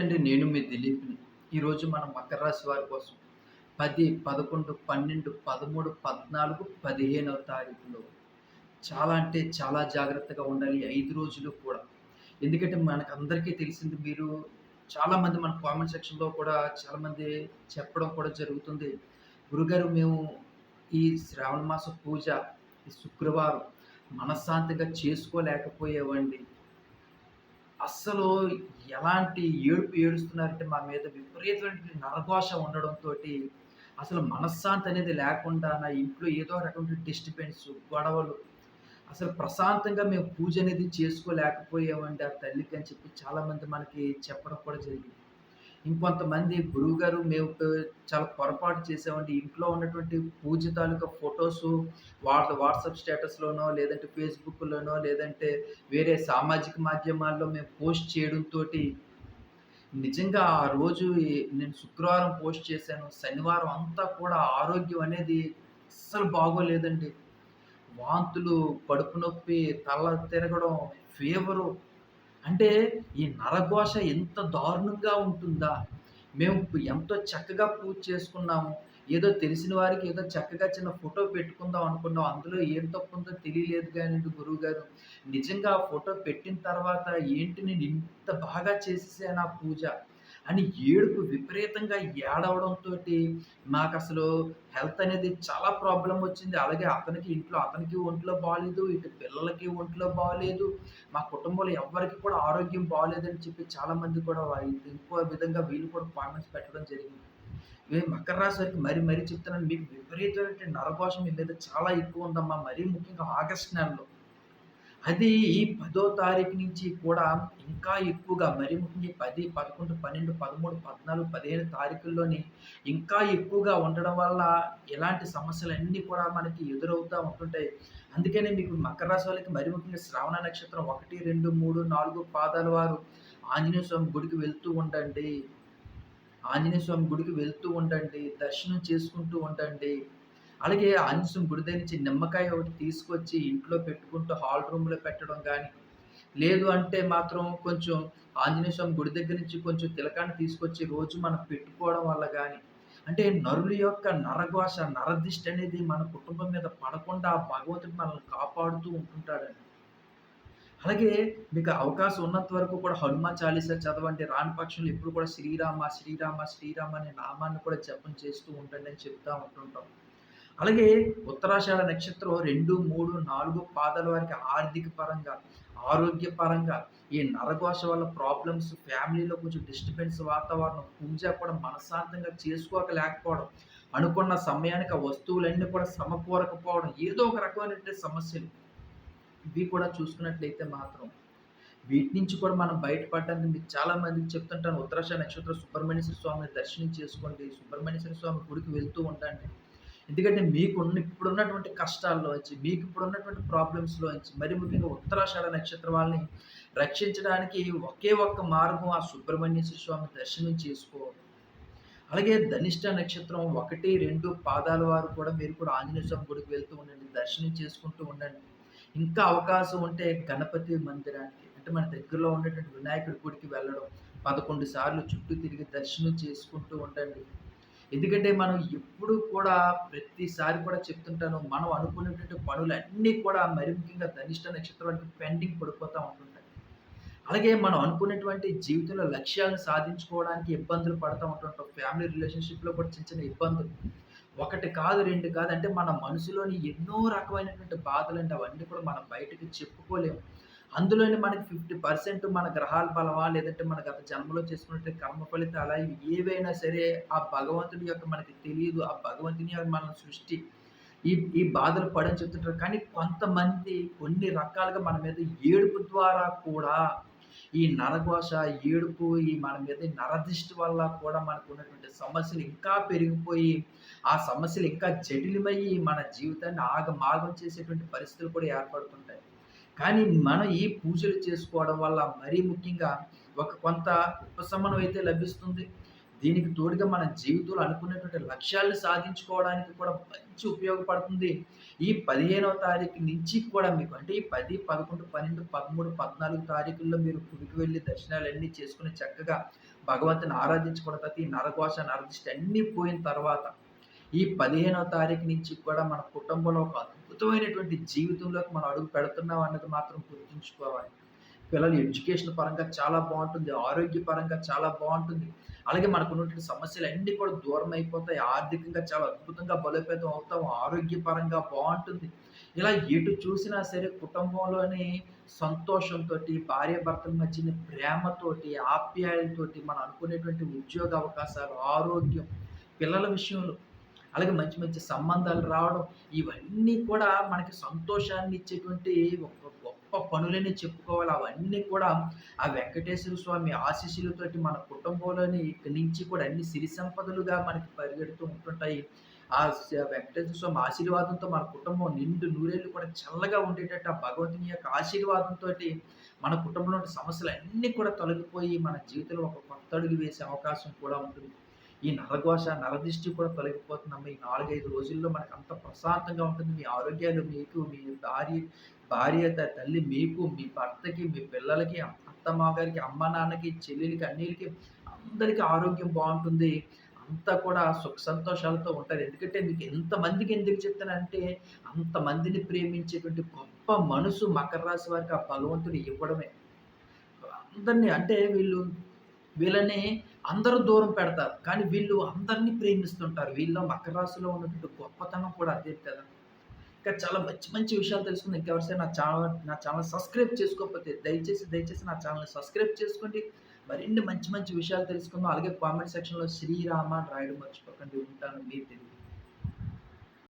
నమస్తే నేను మీ దిలీప్ని. ఈరోజు మనం మకర రాశి వారి కోసం పది పదకొండు పన్నెండు పదమూడు పద్నాలుగు పదిహేనవ తారీఖులో చాలా అంటే చాలా జాగ్రత్తగా ఉండాలి ఐదు రోజులు కూడా. ఎందుకంటే మనకు అందరికీ తెలిసింది మీరు చాలామంది మన కామెంట్ సెక్షన్లో కూడా చాలామంది చెప్పడం కూడా జరుగుతుంది. గురుగారు మేము ఈ శ్రావణ మాస పూజ ఈ శుక్రవారం మనశ్శాంతిగా చేసుకోలేకపోయేవండి అస్సలు ఎలాంటి ఏడుపు ఏడుస్తున్నారంటే మా మీద విపరీతమైన నరఘోష ఉండడంతో అసలు మనశ్శాంతి అనేది లేకుండా నా ఇంట్లో ఏదో రకమైన డిస్టర్బెన్స్ గొడవలు. అసలు ప్రశాంతంగా మేము పూజ అనేది చేసుకోలేకపోయామండి ఆ తల్లికి అని చెప్పి చాలామంది మనకి చెప్పడం కూడా జరిగింది. ఇంకొంతమంది గురువుగారు మేము చాలా పొరపాటు చేసామంటే ఇంట్లో ఉన్నటువంటి పూజ తాలూకా ఫొటోస్ వాట్ వాట్సాప్ స్టేటస్లోనో లేదంటే ఫేస్బుక్లోనో లేదంటే వేరే సామాజిక మాధ్యమాల్లో మేము పోస్ట్ చేయడంతో నిజంగా ఆ రోజు నేను శుక్రవారం పోస్ట్ చేశాను. శనివారం అంతా కూడా ఆరోగ్యం అనేది అస్సలు బాగోలేదండి. వాంతులు కడుపు నొప్పి తల తిరగడం ఫీవరు అంటే ఈ నరఘోష ఎంత దారుణంగా ఉంటుందా? మేము ఎంతో చక్కగా పూజ చేసుకున్నాము. ఏదో తెలిసిన వారికి ఏదో చక్కగా చిన్న ఫోటో పెట్టుకుందాం అనుకున్నాం. అందులో ఏం తప్పు ఉందో తెలియలేదు కానీ గురువు గారు నిజంగా ఆ ఫోటో పెట్టిన తర్వాత ఏంటి నేను ఇంత బాగా చేసేసాను ఆ పూజ? అని ఏడుపు విపరీతంగా ఏడవడంతో నాకు అసలు హెల్త్ అనేది చాలా ప్రాబ్లం వచ్చింది. అలాగే అతనికి ఇంట్లో అతనికి ఒంట్లో బాగాలేదు ఇటు పిల్లలకి ఒంట్లో బాగాలేదు మా కుటుంబంలో ఎవరికి కూడా ఆరోగ్యం బాగాలేదని చెప్పి చాలామంది కూడా ఇంకో విధంగా వీళ్ళు కూడా కామెంట్స్ పెట్టడం జరిగింది. ఇవి మకర రాశి వారికి మరీ మరీ చెప్తున్నాను. మీకు విపరీతమైన నరకోశం మీ మీద చాలా ఎక్కువ ఉందమ్మా. మరీ ముఖ్యంగా ఆగస్ట్ నెలలో అది ఈ పదో తారీఖు నుంచి కూడా ఇంకా ఎక్కువగా మరి ముఖ్యంగా పది పదకొండు పన్నెండు పదమూడు పద్నాలుగు పదిహేను తారీఖుల్లోని ఇంకా ఎక్కువగా ఉండడం వల్ల ఇలాంటి సమస్యలన్నీ కూడా మనకి ఎదురవుతూ ఉంటుంటాయి. అందుకనే మీకు మకర రాశి వాళ్ళకి మరి ముఖ్యంగా శ్రావణ నక్షత్రం ఒకటి రెండు మూడు నాలుగు పాదాల వారు ఆంజనేయ స్వామి గుడికి వెళ్తూ ఉండండి. ఆంజనేయ స్వామి గుడికి వెళ్తూ ఉండండి. దర్శనం చేసుకుంటూ ఉండండి. అలాగే ఆంజనేయ గుడి దగ్గర నుంచి నిమ్మకాయ ఒకటి తీసుకొచ్చి ఇంట్లో పెట్టుకుంటూ హాల్ రూమ్లో పెట్టడం కానీ లేదు అంటే మాత్రం కొంచెం ఆంజనేయ స్వామి గుడి దగ్గర నుంచి కొంచెం తిలకాన్ని తీసుకొచ్చి రోజు మనం పెట్టుకోవడం వల్ల కానీ అంటే నరుల యొక్క నరఘోష నరదిష్టి అనేది మన కుటుంబం మీద పడకుండా భగవంతుడు మనల్ని కాపాడుతూ ఉంటుంటాడండి. అలాగే మీకు అవకాశం ఉన్నంత వరకు కూడా హనుమాన్ చాలీసా చదవండి. రాని పక్షంలో ఎప్పుడు కూడా శ్రీరామ శ్రీరామ శ్రీరామ అనే నామాన్ని కూడా జపం చేస్తూ ఉండండి అని చెప్తా ఉంటుంటాం. అలాగే ఉత్తరాషాఢ నక్షత్రం రెండు మూడు నాలుగు పాదాల వారికి ఆర్థిక పరంగా ఆరోగ్య పరంగా ఈ నరఘోష వల్ల ప్రాబ్లమ్స్ ఫ్యామిలీలో కొంచెం డిస్టర్బెన్స్ వాతావరణం పూజ కూడా మనశ్శాంతంగా చేసుకోకలేకపోవడం అనుకున్న సమయానికి ఆ వస్తువులన్నీ కూడా సమకూరకపోవడం ఏదో ఒక రకమైనటువంటి సమస్యలు. ఇవి కూడా చూసుకున్నట్లయితే మాత్రం వీటి నుంచి కూడా మనం బయటపడడానికి మీకు చాలా మందికి చెప్తుంటాను. ఉత్తరాష నక్షత్ర సుబ్రహ్మణ్యేశ్వర స్వామిని దర్శనం చేసుకోండి. సుబ్రహ్మణ్యేశ్వర స్వామి గుడికి వెళ్తూ ఉండండి. ఎందుకంటే మీకున్న ఇప్పుడున్నటువంటి కష్టాల్లోంచి మీకు ఇప్పుడున్నటువంటి ప్రాబ్లమ్స్లోంచి మరి ముఖ్యంగా ఉత్తరాషాఢ నక్షత్ర వాళ్ళని రక్షించడానికి ఒకే ఒక్క మార్గం ఆ సుబ్రహ్మణ్యేశ్వర స్వామి దర్శనం చేసుకోవడం అలాగే ధనిష్ట నక్షత్రం ఒకటి రెండు పాదాల వారు కూడా మీరు కూడా ఆంజనేయ స్వామి గుడికి వెళ్తూ ఉండండి దర్శనం చేసుకుంటూ ఉండండి. ఇంకా అవకాశం ఉంటే గణపతి మందిరానికి అంటే మన దగ్గరలో ఉండేటువంటి వినాయకుడి గుడికి వెళ్ళడం పదకొండు సార్లు చుట్టూ తిరిగి దర్శనం చేసుకుంటూ ఉండండి. ఎందుకంటే మనం ఎప్పుడు కూడా ప్రతిసారి కూడా చెప్తుంటాను మనం అనుకునేటువంటి పనులన్నీ కూడా మరి ముఖ్యంగా ధనిష్ట నక్షత్రానికి పెండింగ్ పడిపోతూ ఉంటుంటాయి. అలాగే మనం అనుకున్నటువంటి జీవితంలో లక్ష్యాలను సాధించుకోవడానికి ఇబ్బందులు పడుతూ ఉంటుంటాం. ఫ్యామిలీ రిలేషన్షిప్లో కూడా చిన్న చిన్న ఇబ్బందులు. ఒకటి కాదు రెండు కాదు అంటే మన మనసులోని ఎన్నో రకమైనటువంటి బాధలు అంటే అవన్నీ కూడా మనం బయటకు చెప్పుకోలేము. అందులోనే మనకి ఫిఫ్టీ పర్సెంట్ మన గ్రహాల బలమా లేదంటే మన గత జన్మలో చేసుకున్నట్టు కర్మ ఫలితాల ఏవైనా సరే ఆ భగవంతుడి యొక్క మనకి తెలియదు ఆ భగవంతుని యొక్క మన సృష్టి ఈ ఈ బాధలు పడని చెప్తుంటారు. కానీ కొంతమంది కొన్ని రకాలుగా మన మీద ఏడుపు ద్వారా కూడా ఈ నరఘోష ఏడుపు ఈ మన మీద నరదిష్టి వల్ల కూడా మనకు ఉన్నటువంటి సమస్యలు ఇంకా పెరిగిపోయి ఆ సమస్యలు ఇంకా జటిలమయ్యి మన జీవితాన్ని ఆగమాగం చేసేటువంటి పరిస్థితులు కూడా ఏర్పడుతుంటాయి. కానీ మనం ఈ పూజలు చేసుకోవడం వల్ల మరీ ముఖ్యంగా ఒక కొంత ఉపశమనం అయితే లభిస్తుంది. దీనికి తోడుగా మన జీవితంలో అనుకున్నటువంటి లక్ష్యాలను సాధించుకోవడానికి కూడా మంచి ఉపయోగపడుతుంది. ఈ పదిహేనవ తారీఖు నుంచి కూడా మీకు అంటే ఈ పది పదకొండు పన్నెండు పదమూడు పద్నాలుగు తారీఖుల్లో మీరు గుడికి వెళ్ళి దర్శనాలు అన్నీ చేసుకుని చక్కగా భగవంతుని ఆరాధించుకున్న తర్వాత ఈ నరఘోష నరదిష్టి అన్నీ పోయిన తర్వాత ఈ పదిహేనవ తారీఖు నుంచి కూడా మన కుటుంబంలో ఒక అద్భుతమైనటువంటి జీవితంలోకి మనం అడుగు పెడుతున్నాం అన్నది మాత్రం గుర్తుంచుకోవాలి. పిల్లలు ఎడ్యుకేషన్ పరంగా చాలా బాగుంటుంది ఆరోగ్య పరంగా చాలా బాగుంటుంది. అలాగే మనకు ఉన్నటువంటి సమస్యలు అన్నీ కూడా దూరం అయిపోతాయి. ఆర్థికంగా చాలా అద్భుతంగా బలోపేతం అవుతాం ఆరోగ్యపరంగా బాగుంటుంది. ఇలా ఎటు చూసినా సరే కుటుంబంలోని సంతోషంతో భార్య భర్తల మధ్యన ప్రేమతోటి ఆప్యాయలతోటి మనం అనుకునేటువంటి ఉద్యోగ అవకాశాలు ఆరోగ్యం పిల్లల విషయంలో అలాగే మంచి మంచి సంబంధాలు రావడం ఇవన్నీ కూడా మనకి సంతోషాన్ని ఇచ్చేటువంటి ఒక గొప్ప పనులని చెప్పుకోవాలి. అవన్నీ కూడా ఆ వెంకటేశ్వర స్వామి ఆశీస్సులతోటి మన కుటుంబంలోని ఇక్కడి నుంచి కూడా అన్ని సిరి సంపదలుగా మనకి పరిగెడుతూ ఉంటుంటాయి. ఆ వెంకటేశ్వర స్వామి ఆశీర్వాదంతో మన కుటుంబం నిండు నూరేళ్ళు కూడా చల్లగా ఉండేటట్టు ఆ భగవంతుని యొక్క ఆశీర్వాదంతో మన కుటుంబంలో ఉన్న సమస్యలు అన్నీ కూడా తొలగిపోయి మన జీవితంలో ఒక కొత్త అడుగు వేసే అవకాశం కూడా ఉంటుంది. ఈ నరఘోష నరదిష్టి కూడా తొలగిపోతుందమ్మ. ఈ నాలుగైదు రోజుల్లో మనకు అంత ప్రశాంతంగా ఉంటుంది. మీ ఆరోగ్యాలు మీకు మీ భార్య భార్య తల్లి మీకు మీ భర్తకి మీ పిల్లలకి అత్త మాగారికి అమ్మ నాన్నకి చెల్లెలకి అన్నిలకి అందరికీ ఆరోగ్యం బాగుంటుంది. అంతా కూడా సుఖ సంతోషాలతో ఉంటారు. ఎందుకంటే మీకు ఎంతమందికి ఎందుకు చెప్తానంటే అంతమందిని ప్రేమించేటువంటి గొప్ప మనసు మకర రాశి వారికి ఆ భగవంతుడు ఇవ్వడమే. అందరినీ అంటే వీళ్ళు వీళ్ళని అందరూ దూరం పెడతారు. కానీ వీళ్ళు అందరినీ ప్రేమిస్తుంటారు. వీళ్ళు మకర రాశిలో ఉన్నటువంటి గొప్పతనం కూడా అదే కదా. ఇంకా చాలా మంచి మంచి విషయాలు తెలుసుకుంది. ఇంకెవరిసైనా నా ఛానల్ నా ఛానల్ సబ్స్క్రైబ్ చేసుకోకపోతే దయచేసి దయచేసి నా ఛానల్ సబ్స్క్రైబ్ చేసుకోండి. మరిన్ని మంచి మంచి విషయాలు తెలుసుకుందాం. అలాగే కామెంట్ సెక్షన్లో శ్రీరామ అని రాయడం మర్చిపోకండి. ఉంటాను. మీరు తెలియదు.